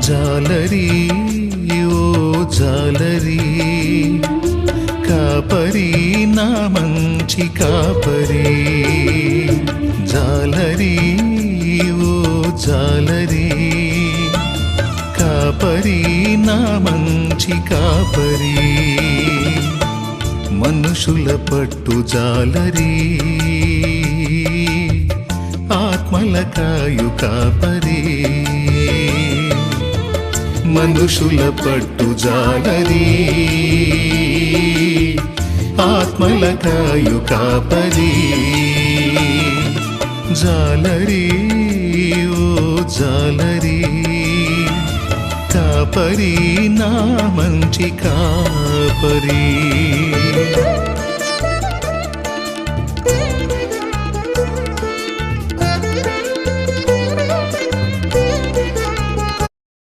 జాలరీ ఓ జాలరీ. కాపరి నా మంచి కాపరి. జాలరీ ఓ జాలరీ. కాపరి నా మంచి కాపరి. మనుషుల పట్టు జాలరీ. ఆత్మల కాయు కాపరీ. మనుషుల పట్టు జాలరి. ఆత్మల కాయు కాపరి. జాలరి ఓ జాలరి. కాపరి నా మంచి కాపరీ.